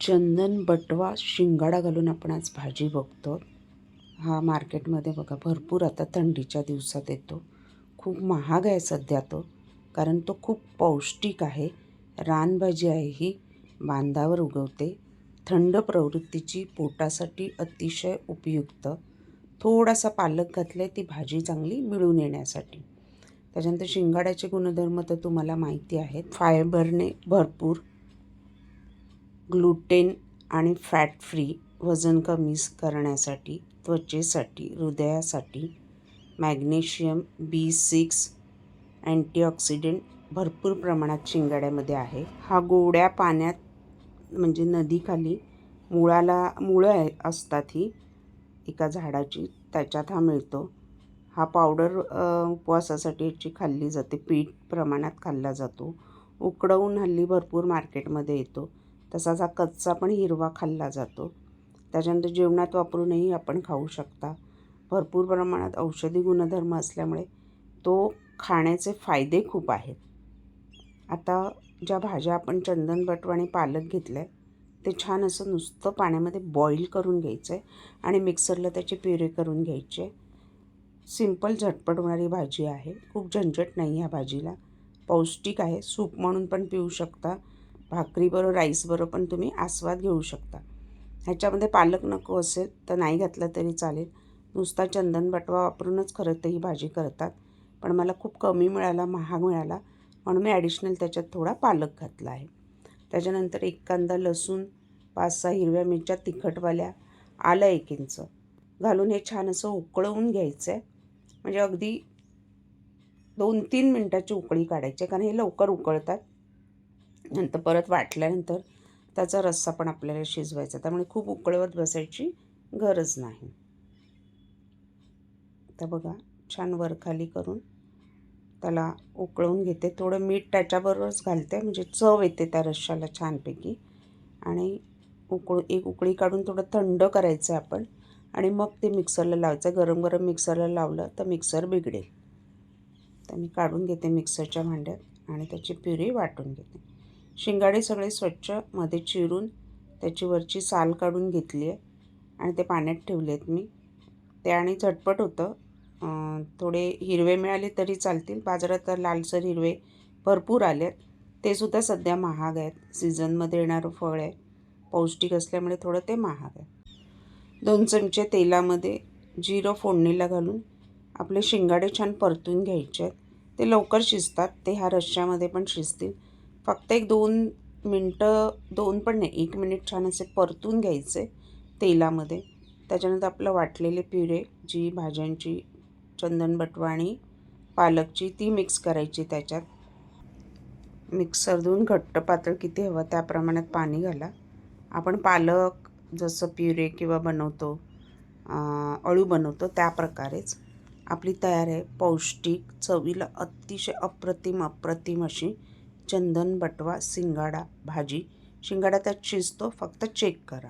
चंदन बटवा शिंगाडा घालून आपण आज भाजी बघतो. हा मार्केटमध्ये बघा भरपूर आता थंडीच्या दिवसात येतो. खूप महाग आहे सध्या तो कारण तो खूप पौष्टिक आहे. रानभाजी आहे ही बांधावर उगवते. थंड प्रवृत्तीची पोटासाठी अतिशय उपयुक्त. थोडासा पालक घातला आहे ती भाजी चांगली मिळून येण्यासाठी. त्याच्यानंतर शिंगाड्याचे गुणधर्म तर तुम्हाला माहिती आहेत. फायबरने भरपूर ग्लुटेन आणि फॅट फ्री वजन कमी करण्यासाठी त्वचेसाठी हृदयासाठी मॅग्नेशियम बी सिक्स अँटीऑक्सिडेंट भरपूर प्रमाणात शिंगाड्यामध्ये आहे. हा गोड्या पाण्यात म्हणजे नदीखाली मुळाला मुळं आहे असतात ही एका झाडाची त्याच्यात हा मिळतो. हा पावडर उपवासासाठी याची खाल्ली जाते पीठ प्रमाणात खाल्ला जातो. उकडवून हल्ली भरपूर मार्केटमध्ये येतो. तसाच हा कच्चा पण हिरवा खाल्ला जातो. त्याच्यानंतर जेवणात वापरूनही आपण खाऊ शकता. भरपूर प्रमाणात औषधी गुणधर्म असल्यामुळे तो खाण्याचे फायदे खूप आहेत. आता ज्या भाज्या आपण चंदन बटवा आणि पालक घेतलं आहे ते छान असं नुसतं पाण्यामध्ये बॉईल करून घ्यायचं आहे आणि मिक्सरला त्याचे प्युरे करून घ्यायचे. सिंपल झटपट होणारी भाजी आहे. खूप झंझट नाही ह्या भाजीला. पौष्टिक आहे. सूप म्हणून पण पिऊ शकता. भाकरीबरोबर राईसबरोबर पण तुम्ही आस्वाद घेऊ शकता. ह्याच्यामध्ये पालक नको असेल तर नाही घातलं तरी चालेल. नुसता चंदन बटवा वापरूनच खरं तर ही भाजी करतात. पण मला खूप कमी मिळाला महाग मिळाला. म्हणून मी ॲडिशनल त्याच्यात थोडा पालक घातला आहे. त्याच्यानंतर एक कांदा लसूण पाच सहा हिरव्या मिरच्या तिखटवाल्या आलं एक इंच. घालून हे छान असं उकळवून घ्यायचं आहे म्हणजे अगदी दोन तीन मिनटाची उकळी काढायची कारण हे लवकर उकळतात. नंतर परत वाटल्यानंतर त्याचा रस्सा पण आपल्याला शिजवायचा. त्यामुळे खूप उकळवत बसायची गरज नाही. तर बघा छान वरखाली करून त्याला उकळवून घेते. थोडं मीठ त्याच्याबरोबरच घालते म्हणजे चव येते त्या रश्शाला छानपैकी. आणि उकळू एक उकळी काढून थोडं थंड करायचं आहे आपण. आणि मग ते मिक्सरला लावायचं. गरम गरम मिक्सरला लावलं तर मिक्सर बिघडेल. तर मी काढून घेते मिक्सरच्या भांड्यात आणि त्याची प्युरी वाटून घेते. शिंगाडे सगळे स्वच्छमध्ये चिरून त्याची वरची साल काढून घेतली आहे आणि ते पाण्यात ठेवले आहेत मी. ते आणि झटपट होतं. थोडे हिरवे मिळाले तरी चालतील. बाजारात तर लालसर हिरवे भरपूर आले आहेत. ते सुद्धा सध्या महाग आहेत. सीझनमध्ये येणारं फळ आहे. पौष्टिक असल्यामुळे थोडं ते महाग आहे. दोन चमचे तेलामध्ये जिरं फोडणीला घालून आपले शिंगाडे छान परतून घ्यायचे आहेत. ते लवकर शिजतात. ते ह्या रश्श्यामध्ये पण शिजतील. फक्त एक दोन मिनटं दोन पण नाही एक मिनिट छान असे परतून घ्यायचे तेलामध्ये. त्याच्यानंतर आपलं वाटलेले पिरे जी भाज्यांची चंदन बटवा आणि पालकची ती मिक्स करायची त्याच्यात. मिक्सर देऊन घट्ट पातळ किती हवं त्या प्रमाणात पाणी घाला. आपण पालक जसं प्युरे किंवा बनवतो अळू बनवतो त्या प्रकारेच. आपली तयार आहे पौष्टिक चवीला अतिशय अप्रतिम अप्रतिम अशी चंदन बटवा शिंगाडा भाजी. शिंगाडा त्यात शिजतो फक्त चेक करा.